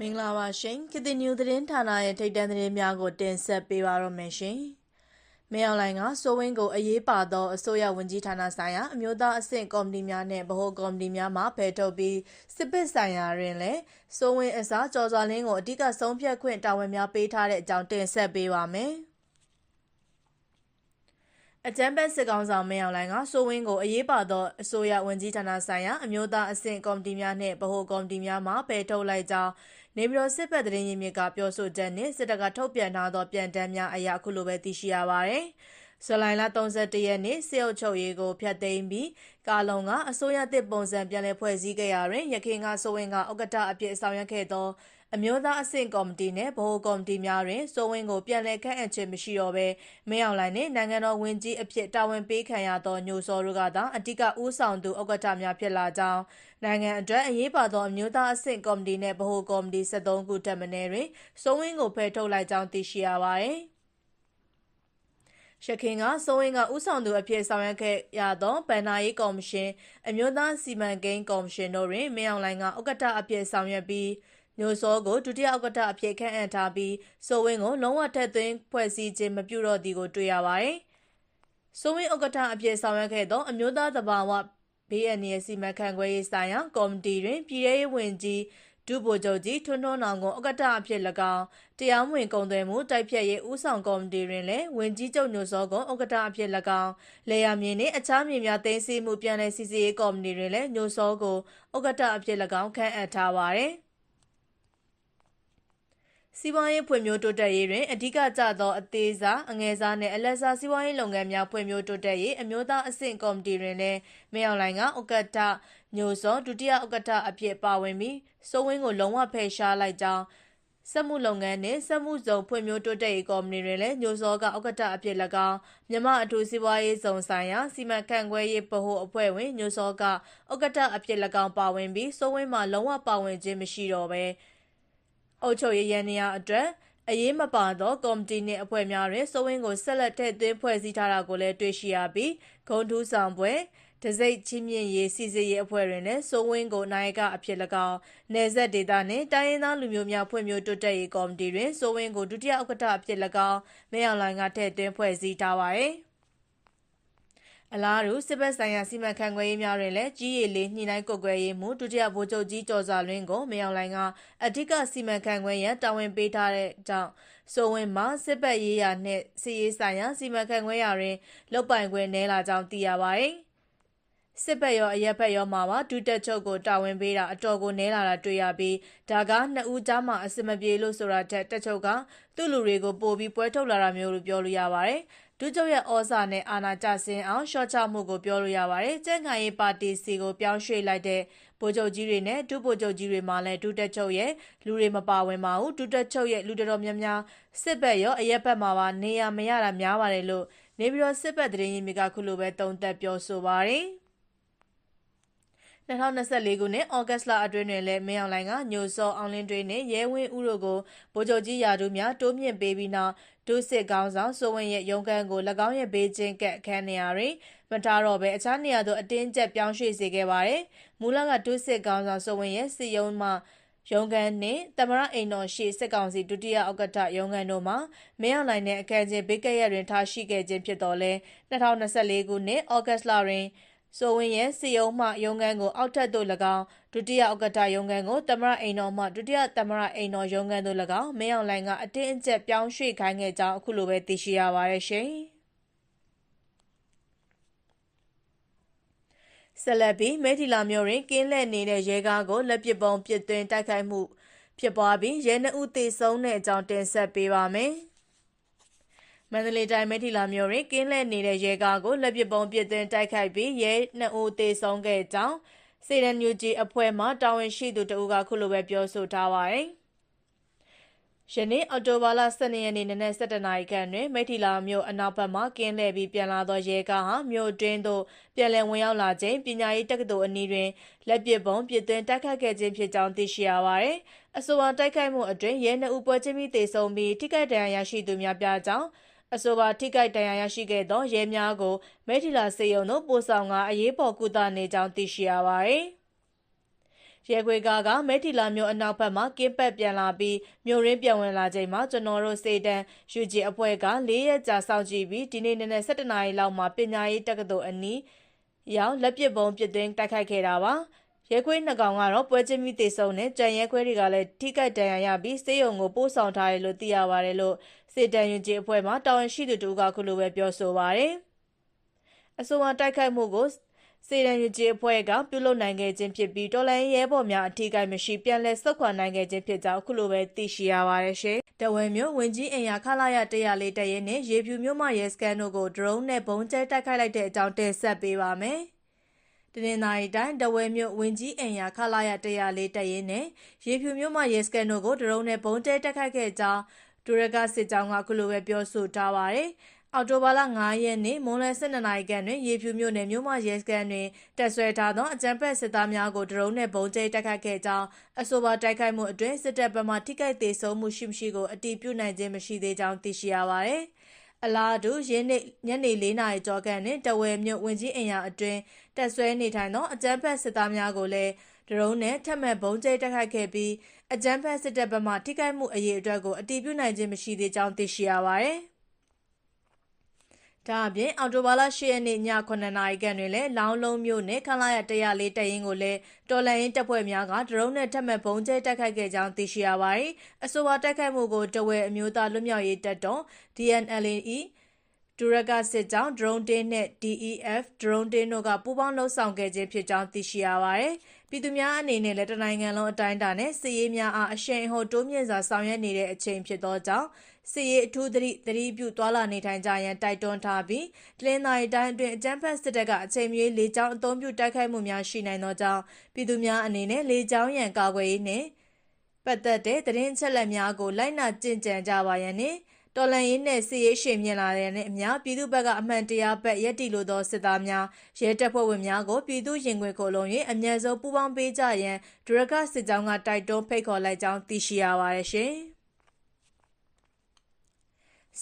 မင်္ဂလာပါရှင်ကတိညူသတင်းဌာနရဲ့ထိတ်တန့်သတင်းများကိုတင်ဆက်ပေးပါရမယ်ရှင်။မေအောင်လိုင်ကစိုးဝင်းကိုအရေးပါသောအစိုးရဝန်ကြီးဌာနဆိုင်ရာအမျိုးသားအဆင့်ကော်မတီများနဲ့ဗဟိုကော်မတီများမှဖယ်ထုတ်ပြီးစစ်ပစ်ဆိုင်ရာတွင်လည်းစိုးဝင်းအစားကြော်စွာလင်းကိုအ धिक ဆုံးဖြတ်ခွင့်တာဝန်များပေးထားတဲ့အကြောင်းတင်ဆက်ပေးပါမယ်။ အကြံပတ်စစ်ကောင်ဆောင်မင်းအောင်လိုင်ကစိုးဝင်းကိုအရေးပါသောအစိုးရဝန်ကြီးဌာနဆိုင်ရာအမျိုးသားအဆင့်ကော်မတီများနဲ့ဗဟိုကော်မတီများမှပယ်ထုတ်လိုက်ကြောင်းနေပြည်တော်စစ်ဘက်သတင်းရင်းမြစ်ကပြောဆိုချက်နဲ့စစ်တပ်ကထုတ်ပြန်ထားသောပြန်တမ်းများအရာအခုလိုပဲသိရှိရပါတယ်။ဇူလိုင်လ31ရက်နေ့စေအုပ်ချုပ်ရေးကိုဖျက်သိမ်းပြီးကာလုံကအစိုးရတစ်ပုံစံပြန်လည်ဖွဲ့စည်းခဲ့ရာတွင်ရခိုင်ကစိုးဝင်းကဥက္ကဋ္ဌအဖြစ်ဆောင်ရွက်ခဲ့သော အမျိုးသားအဆင့်ကော်မတီနဲ့ဗဟိုကော်မတီများတွင်စိုးဝင်းကိုပြန်လည်ခန့်အပ်ခြင်းမရှိတော့ဘဲမင်းအောင်လှိုင်နှင့်နိုင်ငံတော်ဝန်ကြီးအဖြစ်တာဝန်ပေးခံရသောညိုစောတို့ကသာအဓိကဦးဆောင်သူဥက္ကဋ္ဌများဖြစ်လာကြောင်းနိုင်ငံအတွက်အရေးပါသောအမျိုးသားအဆင့်ကော်မတီနဲ့ဗဟိုကော်မတီ73ခုတက်မနေတွင်စိုးဝင်းကိုဖယ်ထုတ်လိုက်ကြောင်းသိရှိရပါသည်ရခင်ကစိုးဝင်ကဥဆောင်သူအဖြစ်ဆောင်ရွက်ခဲ့ရသောဗန်နာရေးကော်မရှင်အမျိုးသားစီမံကိန်းကော်မရှင်တို့တွင်မင်းအောင်လှိုင်ကဥက္ကဋ္ဌအဖြစ်ဆောင်ရွက်ပြီး ညိုစောကိုဒုတိယဥက္ကဋ္ဌအဖြစ်ခန့်အပ်ထားပြီးစိုးဝင်းကိုလုံးဝထက်သွင်းဖွဲ့စည်းခြင်းမပြုတော့သည်ကိုတွေ့ရပါတယ်။စိုးဝင်းဥက္ကဋ္ဌအဖြစ်ဆောင်ရွက်ခဲ့သောအမျိုးသားသဘာဝဘေးအန္တရာယ်စီမံခန့်ခွဲရေးဆိုင်ရာကော်မတီတွင်ပြည်ထောင်ဝင်ကြီးဒုဗိုလ်ချုပ်ကြီးထွန်းထွန်းအောင်ကိုဥက္ကဋ္ဌအဖြစ်၎င်းတရားမဝင်ကုန်သွယ်မှုတိုက်ဖြတ်ရေးဦးဆောင်ကော်မတီတွင်လည်းဝင်ကြီးချုပ်ညိုစောကိုဥက္ကဋ္ဌအဖြစ်၎င်းလေယာမြေနှင့်အခြားမြေများသိမ်းဆည်းမှုပြန်လည်စီစစ်ရေးကော်မတီတွင်လည်းညိုစောကိုဥက္ကဋ္ဌအဖြစ်၎င်းခန့်အပ်ထားပါသည် စီးပွားရေးဖွံ့ဖြိုးတိုးတက်ရေးတွင် အဓိကကျသော အသေးစား အငယ်စားနှင့် အလတ်စား စီးပွားရေးလုပ်ငန်းများ ဖွံ့ဖြိုးတိုးတက်ရေး အမျိုးသားအဆင့်ကော်မတီတွင်လည်း မင်းအောင်လှိုင်က ဥက္ကဋ္ဌ ညိုစော ဒုတိယဥက္ကဋ္ဌအဖြစ် ပါဝင်ပြီး စိုးဝင်းကို လုံးဝဖယ်ရှားလိုက်ကြောင်း စက်မှုလုပ်ငန်းနှင့် စက်မှုဇုံဖွံ့ဖြိုးတိုးတက်ရေး ကော်မတီတွင်လည်း ညိုစောက ဥက္ကဋ္ဌအဖြစ်၎င်း မြမအထူးစီးပွားရေးဇုံဆိုင်ရာ စီမံခန့်ခွဲရေးဗဟိုအဖွဲ့ဝင် ညိုစောက ဥက္ကဋ္ဌအဖြစ်၎င်း ပါဝင်ပြီး စိုးဝင်းမှာ လုံးဝပါဝင်ခြင်းမရှိတော့ဘဲ အုပ်ချုပ်ရေးရန်နေရအတွက်အရေးမပါသောကော်မတီနှင့်အဖွဲ့များတွင်စိုးဝင်းကိုဆက်လက်ထည့်သွင်းဖွဲ့စည်းထားတာကိုလည်းတွေ့ရှိရပြီးဂုံထူးဆောင်ပွဲတစိတ်ချင်းမြင့်ရေးစီစစ်ရေးအဖွဲ့တွင်လည်းစိုးဝင်းကိုနိုင်ကအဖြစ်၎င်းနယ်ဆက်ဒေသနှင့်တိုင်းရင်းသားလူမျိုးများဖွံ့ဖြိုးတိုးတက်ရေးကော်မတီတွင်စိုးဝင်းကိုဒုတိယဥက္ကဋ္ဌအဖြစ်၎င်းမဲအောင်လိုင်ကထည့်သွင်းဖွဲ့စည်းထားပါသည် အလားတူစစ်ဘက်ဆိုင်ရာစီမံခန့်ခွဲရေးများတွင်လည်းကြီးရည်လေးညှိနှိုင်းကုတ်ကွယ်ရေးမှုဒုတိယဗိုလ်ချုပ်ကြီးကျော်စွာလွင်းကိုမေအောင်လိုင်ကအဓိကစီမံခန့်ခွဲရန်တာဝန်ပေးထားတဲ့ကြောင့်ဆိုဝင်မှာစစ်ဘက်ရေးရာနှင့်စီရေးဆိုင်ရာစီမံခန့်ခွဲရာတွင်လုတ်ပိုင်ခွင့်နည်းလာကြောင်းသိရပါသည်စစ်ဘက်ရောအရက်ဘက်ရောမှာပါဒုတက်ချုပ်ကိုတာဝန်ပေးတာအတော်ကိုနဲလာတာတွေ့ရပြီးဒါကနှစ်ဦးကြားမှာအစမပြေလို့ဆိုတာတက်တက်ချုပ်ကသူ့လူတွေကိုပို့ပြီးပွဲထုတ်လာတာမျိုးလို့ပြောလို့ရပါတယ် ဒုချုပ်ရဲ့ဩဇာနဲ့အာဏာကျဆင်းအောင်ရှော့ချမှုကိုပြောလို့ရပါတယ်။ကျန်းခိုင်ရေးပါတီစီကိုပြောင်းရွှေ့လိုက်တဲ့ဗိုလ်ချုပ်ကြီးတွေနဲ့ဒုဗိုလ်ချုပ်ကြီးတွေမှလည်းဒုတက်ချုပ်ရဲ့လူတွေမပါဝင်ပါဘူး။ဒုတက်ချုပ်ရဲ့လူတော်များများစစ်ဘက်ရောအရက်ဘက်မှာပါနေရမရတာများပါတယ်လို့နေပြီးတော့စစ်ဘက်တရင်ရင်မြကခုလိုပဲတုံ့တက်ပြောဆိုပါတယ်။ 2024ခုနှစ်ဩဂတ်လအတွင်းတွင်လည်းမင်းအောင်လှိုင်ကညိုစောအောင်လင်းတွေနဲ့ရဲဝင်းဦးတို့ကိုဗိုလ်ချုပ်ကြီးယာတို့များတိုးမြင့်ပေးပြီးနောက်ဒုစစ်ကောင်းဆောင်စိုးဝင်းရဲ့ရုံးခန်းကို၎င်းရဲ့ဘေးချင်းကက်ခန်းနေရာတွင်မထားတော့ဘဲအခြားနေရာသို့အတင်းကျပ်ပြောင်းရွှေ့စေခဲ့ပါတယ်။မူလကဒုစစ်ကောင်းဆောင်စိုးဝင်းရဲ့စစ်ရုံးမှရုံးခန်းနှင့်တမရအိမ်တော်ရှိစစ်ကောင်စီဒုတိယဥက္ကဋ္ဌရုံးခန်းတို့မှာမင်းအောင်လှိုင်တဲ့အခန်းချင်းဘေးကရက်တွင်ထားရှိခဲ့ခြင်းဖြစ်တော်လဲ2024ခုနှစ်ဩဂတ်လတွင် ဆိုဝင်ရဲ့စီယုံမှရုံးခန်းကိုအောက်ထပ်သို့၎င်းဒုတိယဥက္ကဋ္ဌရုံးခန်းကိုတမရအိမ်တော်မှဒုတိယတမရအိမ်တော်ရုံးခန်းသို့၎င်းမင်းအောင်လှိုင်ကအတင်းအကျပ်ပြောင်းရွှေ့ခိုင်းခဲ့ကြောင်းအခုလိုပဲသိရှိရပါတယ်ရှင်ဆက်လက်ပြီးမဲထီလာမျိုးတွင်ကင်းလှည့်နေတဲ့ရဲကားကိုလက်ပစ်ပုံပစ်သွင်းတိုက်ခိုက်မှုဖြစ်ပွားပြီးရဲနှုတ်သေဆုံးတဲ့အကြောင်းတင်ဆက်ပေးပါမယ်။ မန္တလေးတိုင်းမဲထီလာမြို့တွင်ကင်းလှည့်နေတဲ့ရဲကားကိုလက်ပစ်ပုံပစ်သွင်းတိုက်ခိုက်ပြီးရဲနှစ်ဦးသေဆုံးခဲ့ကြောင်းစေရန်ညူဂျီအဖွဲ့မှတာဝန်ရှိသူတဦးကခုလိုပဲပြောဆိုထားပါတယ်။ယနေ့အော်တိုဘာလ12ရက်နေ့နနက်7:00နာရီခန့်တွင်မိထီလာမြို့အနောက်ဘက်မှကင်းလှည့်ပြီးပြန်လာသောရဲကားဟာမြို့တွင်းသို့ပြန်လည်ဝင်ရောက်လာခြင်းပညာရေးတက္ကသိုလ်အနီးတွင်လက်ပစ်ပုံပစ်သွင်းတိုက်ခတ်ခဲ့ခြင်းဖြစ်ကြောင်းသိရှိရပါသည်။အဆိုပါတိုက်ခိုက်မှုအတွင်းရဲနှစ်ဦးပွဲချင်းပြီးသေဆုံးပြီးထိခိုက်ဒဏ်ရာရရှိသူများပြားကြောင်း အဆိုပါထိခိုက်ဒဏ်ရာရရှိခဲ့သောရဲများကိုမဲထီလာစေယုံသို့ပို့ဆောင်ကအရေးပေါ်ကုသနေကြောင်းသိရှိရပါသည်ရဲခွေကားကမဲထီလာမြို့အနောက်ဘက်မှကင်းပတ်ပြန်လာပြီးမြို့ရင်းပြန်ဝင်လာချိန်မှာကျွန်တော်တို့စေတန်ယူဂျီအဖွဲ့က၄ရက်ကြာစောင့်ကြည့်ပြီးဒီနေ့နေ့နဲ့၁၇နာရီလောက်မှာပညာရေးတက္ကသိုလ်အနီးရောက်လက်ပစ်ပုံးပစ်သွင်းတိုက်ခိုက်ခဲ့တာပါရဲခွေးနှစ်ကောင်ကတော့ပွဲချင်းပြီးတေဆုံနဲ့ကြံရဲခွေးတွေကလည်းထိခိုက်ဒဏ်ရာရပြီးစေယုံကိုပို့ဆောင်ထားတယ်လို့သိရပါတယ်လို့ စေတန်ယူဂျီအဖွဲ့မှတာဝန်ရှိသူတို့ကခုလိုပဲပြောဆိုပါတယ်အဆိုပါတိုက်ခိုက်မှုကိုစေရန်ယူဂျီအဖွဲ့ကပြုလုပ်နိုင်ခဲ့ခြင်းဖြစ်ပြီးတော်လိုင်းရဲဘော်များအထီးကိုက်မရှိပြန်လည်ဆုတ်ခွာနိုင်ခဲ့ခြင်းဖြစ်ကြောင်းအခုလိုပဲသိရှိရပါတယ်ရှင်။တဝဲမျိုးဝင်ကြီးအင်ယာခလာရ104တရဲနဲ့ရေဖြူမျိုးမှရဲစကန်တို့ကိုဒရုန်းနဲ့ဘုံကျဲတိုက်ခိုက်လိုက်တဲ့အကြောင်းတင်ဆက်ပေးပါမယ်။တနင်္သာရီတိုင်းတဝဲမြို့ဝင်ကြီးအင်ယာခလာရ104တရဲနဲ့ရေဖြူမျိုးမှရဲစကန်တို့ကိုဒရုန်းနဲ့ဘုံကျဲတိုက်ခိုက်ခဲ့ကြောင်း ဒူရကစစ်ကြောင်းကအခုလိုပဲပြောဆိုထားပါတယ်။အော်တိုဘာလ9ရက်နေ့မွန်လွယ်12နာရီခန့်တွင်ရေဖြူမြို့နယ်မြို့မရဲစခန်းတွင်တပ်ဆွဲထားသောအကြမ်းဖက်စစ်သားများကိုဒရုန်းနှင့်ဘုံကျဲတိုက်ခိုက်ခဲ့ကြောင်းအဆိုပါတိုက်ခိုက်မှုအတွင်းစစ်တပ်ဘက်မှထိခိုက်သေးဆုံးမှုရှိမရှိကိုအတည်ပြုနိုင်ခြင်းမရှိသေးကြောင်းသိရှိရပါသည်။အလားတူရင်းနေ့ညနေ၄နာရီကျော်ခန့်တွင်တဝဲမြို့ဝင်ကြီးအင်ယာအတွင်းတပ်ဆွဲနေထိုင်သောအကြမ်းဖက်စစ်သားများကိုလည်းဒရုန်းနဲ့ထပ်မံဘုံကျဲတိုက်ခိုက်ခဲ့ပြီး အကြမ်းဖက်စစ်တပ်ဘက်မှထိခိုက်မှုအရေးအတွက်ကိုအတည်ပြုနိုင်ခြင်းမရှိသေးကြောင်းသိရှိရပါသည်။ဒါအပြင်အော်တိုဘာလ10ရက်နေ့ည9နာရီခန့်တွင်လည်းလောင်းလုံးမြို့နယ်ခလာရ104တရင်ကိုလည်းတော်လန်ရင်တပ်ဖွဲ့များကဒရုန်းနဲ့ထပ်မံဘုံကျဲတိုက်ခိုက်ခဲ့ကြောင်းသိရှိရပါတယ်။အဆိုပါတိုက်ခိုက်မှုကိုတဝဲအမျိုးသားလွတ်မြောက်ရေးတပ်တော် DNLE ဒူရကစစ်ကြောင်း drone တင်းနဲ့ DEF drone တင်းတို့က ပူးပေါင်းလှုပ်ဆောင်ခဲ့ခြင်းဖြစ်ကြောင်း သိရှိရပါတယ်။ပြည်သူများအနေနဲ့လည်း တနိုင်ငံလုံးအတိုင်းအတာနဲ့ စစ်ရေးများအား အရှိန်အဟုန်တိုးမြင့်စွာ ဆောင်ရွက်နေတဲ့အချိန်ဖြစ်သောကြောင့် စစ်ရေး အထူးသတိ သတိပြု သွာလာနေထိုင်ကြရန် တိုက်တွန်းထားပြီးတလင်းသာရီတိုင်းအတွင်း အကြမ်းဖက်စစ်တပ်က အချိန်မီလေကြောင်းအုံပြု တိုက်ခိုက်မှုများ ရှိနိုင်သောကြောင့် ပြည်သူများအနေနဲ့ လေကြောင်းရန်ကာကွယ်ရေးနှင့် ပတ်သက်တဲ့ သတင်းချက်လက်များကို လိုက်နာကျင့်ကြံကြပါရန်နှင့် တော်လန်ရေးနဲ့စစ်ရေးရှင်မြင်လာတဲ့နဲ့အများပြည်သူဘက်ကအမှန်တရားဘက်ရက်တီလိုသောစစ်သားများရဲတပ်ဖွဲ့ဝင်များကိုပြည်သူရင်ခွင်ခိုလုံး၍အမြဲဆုံးပူးပေါင်းပေးကြရန်ဒရကစစ်ကြောင်းကတိုက်တွန်းဖိတ်ခေါ်လိုက်ကြောင်းသိရှိရပါတယ်ရှင်။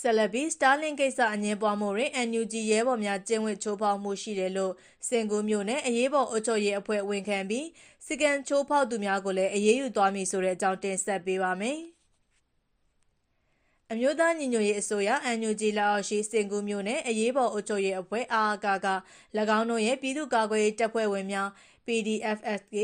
ဆက်လက်ပြီးစတာလင်ကိစ္စအငင်းပွားမှုတွင် NUG ရဲဘော်များကျင်းဝတ်ချိုးဖောက်မှုရှိတယ်လို့စင်ကူးမျိုးနဲ့အရေးပေါ်အုပ်ချုပ်ရေးအဖွဲ့ဝန်ခံပြီးစီကံချိုးဖောက်သူများကိုလည်းအရေးယူသွားမည်ဆိုတဲ့အကြောင်းတင်ဆက်ပေးပါမယ်။ အမျိုးသားညီညွတ်ရေးအစိုးရ NUG လက်အောက်ရှိစင်ကူးမျိုးနဲ့အရေးပေါ်အုပ်ချုပ်ရေးအဖွဲ့အာကာက၎င်းတို့ရဲ့ပြည်သူ့ကာကွယ်ရေးတပ်ဖွဲ့ဝင်များ PDFSK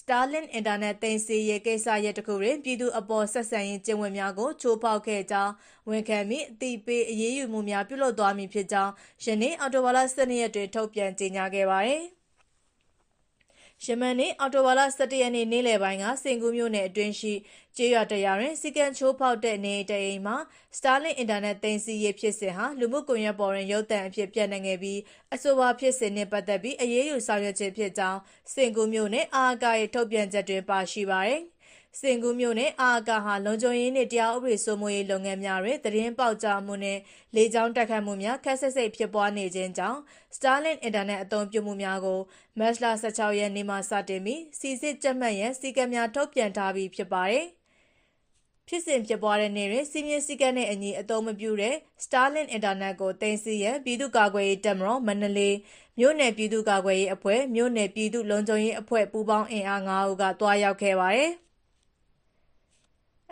Starlink Internet သိမ်းဆည်းရေးကိစ္စရပ်တစ်ခုတွင်ပြည်သူအပေါ်ဆက်ဆံရေးကျင့်ဝတ်များကိုချိုးဖောက်ခဲ့ကြောင်းဝန်ခံမိအတိပေးအရေးယူမှုများပြုလုပ်သွားမည်ဖြစ်ကြောင်းယနေ့အော်တိုဘာလ12ရက်တွင်ထုတ်ပြန်ကြေညာခဲ့ပါသည်။ ယမန်နေ့အော်တိုဘာလ17ရက်နေ့နေ့လယ်ပိုင်းကစင်ကူးမြို့နယ်အတွင်းရှိကျေးရွာတရာတွင်စီကံချိုးဖောက်တဲ့နေတအိမ်မှာ Starlink Internet သိမ်းဆည်းရေးဖြစ်စဉ်ဟာလူမှုကွန်ရက်ပေါ်တွင်ရုပ်သံအဖြစ်ပြန့်နှံ့ခဲ့ပြီးအဆိုပါဖြစ်စဉ်နှင့်ပတ်သက်ပြီးအရေးယူဆောင်ရွက်ခြင်းဖြစ်ကြောင်းစင်ကူးမြို့နယ်အာကာရဲ့ထုတ်ပြန်ချက်တွင်ပါရှိပါသည် စင်ကူးမြို့နယ်အာကာဟာလုံခြုံရေးနှင့်တရားဥပဒေစိုးမိုးရေးလုပ်ငန်းများတွင်သတင်းပေါက်ကြားမှုနှင့်လေကြောင်းတက်ခတ်မှုများခက်ဆက်စိတ်ဖြစ်ပွားနေခြင်းကြောင့် Starlink Internet အသုံးပြုမှုများကိုမတ်လ16ရက်နေ့မှစတင်ပြီးစီစစ်ကြက်မှတ်ရန်စီကံများထုတ်ပြန်ထားပြီးဖြစ်ပါတယ်။ဖြစ်စဉ်ဖြစ်ပွားတဲ့နေ့တွင်စီမင်းစည်းကမ်းနဲ့အညီအသုံးမပြုတဲ့ Starlink Internet ကိုတင်စီရန်ပြည်သူ့ကာကွယ်ရေးတပ်မတော်မန္တလေးမြို့နယ်ပြည်သူ့ကာကွယ်ရေးအဖွဲ့မြို့နယ်ပြည်သူ့လုံခြုံရေးအဖွဲ့ပူးပေါင်းအင်အား9ဦးကတွားရောက်ခဲ့ပါတယ်။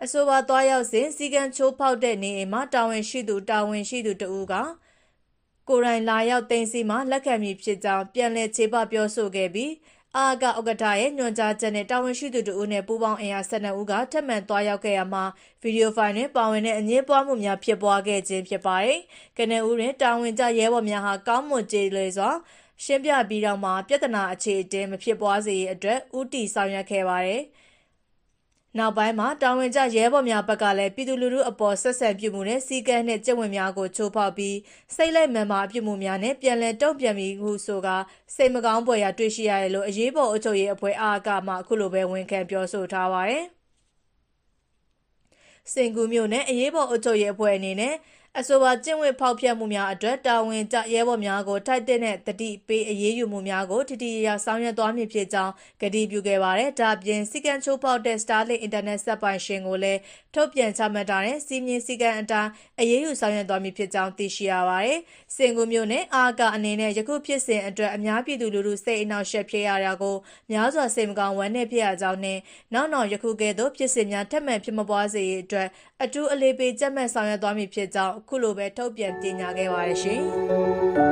အဆိုပါသွားရောက်စဉ်စီကံချိုးဖောက်တဲ့နေအိမ်မှာတာဝန်ရှိသူတာဝန်ရှိသူတဦးကကိုရိုင်းလာရောက်တင်စီမှာလက်ခံမည်ဖြစ်ကြောင်းပြန်လည်ခြေပပြောဆိုခဲ့ပြီးအာကဥက္ကဋ္ဌရဲ့ညွှန်ကြားချက်နဲ့တာဝန်ရှိသူတို့နဲ့ပူးပေါင်းအင်အား12ဦးကထပ်မံသွားရောက်ခဲ့ရမှာဗီဒီယိုဖိုင်တွင်ပါဝင်တဲ့အငြင်းပွားမှုများဖြစ်ပွားခဲ့ခြင်းဖြစ်ပါတယ်။ကနဦးတွင်တာဝန်ကျရဲဘော်များဟာကောင်းမွန်ကြေလွယ်စွာရှင်းပြပြီးတော့မှပြဿနာအခြေအတင်းမဖြစ်ပွားစေရအတွက်ဥတီဆောင်ရွက်ခဲ့ပါတယ်။ နောက်ပိုင်းမှာတာဝန်ကျရဲဘော်များဘက်ကလည်းပြည်သူလူထုအပေါ်ဆက်ဆံပြုမှုနဲ့စီကံနဲ့ကြက်ဝင်များကိုချိုးဖောက်ပြီးစိတ်လိုက်မှန်မာပြုမှုများနဲ့ပြန်လည်တုံ့ပြန်ပြီးဟုဆိုကစိတ်မကောင်းပွေရာတွေ့ရှိရတယ်လို့အရေးပေါ်အုပ်ချုပ်ရေးအဖွဲ့အာကမှအခုလိုပဲဝန်ခံပြောဆိုထားပါတယ်။စင်ကူမျိုးနဲ့အရေးပေါ်အုပ်ချုပ်ရေးအဖွဲ့အနေနဲ့ အဆိုပါကျင့်ဝတ်ဖောက်ဖျက်မှုများအတွက်တာဝန်ကျရဲဘော်များကိုထိုက်တဲ့တတိပေးအရေးယူမှုများကိုထိထိရရဆောင်ရွက်သွားမည်ဖြစ်ကြောင်းကတိပြုခဲ့ပါတယ်။ဒါ့အပြင်စီကံချိုးပေါက်တဲ့ Starlink Internet စက်ပိုင်ရှင်ကိုလည်းထုတ်ပြန်ချမှတ်ထားတဲ့စီမင်းစီကံအတိုင်းအရေးယူဆောင်ရွက်သွားမည်ဖြစ်ကြောင်းသိရှိရပါတယ်။စင်ကူမျိုးနဲ့အာကအနေနဲ့ယခုဖြစ်စဉ်အတွက်အများပြည်သူလူထုစိတ်အနှောက်အယှက်ဖြစ်ရတာကိုများစွာစိတ်မကောင်းဝမ်းနည်းဖြစ်ရကြောင်းနဲ့နောက်နောက်ယခုကဲ့သို့ဖြစ်စဉ်များထပ်မံဖြစ်မပွားစေရေးအတွက်အထူးအလေးပေးကြက်မှတ်ဆောင်ရွက်သွားမည်ဖြစ်ကြောင်းအခုလိုပဲထုတ်ပြန်ကြေညာခဲ့ပါတယ်ရှင်။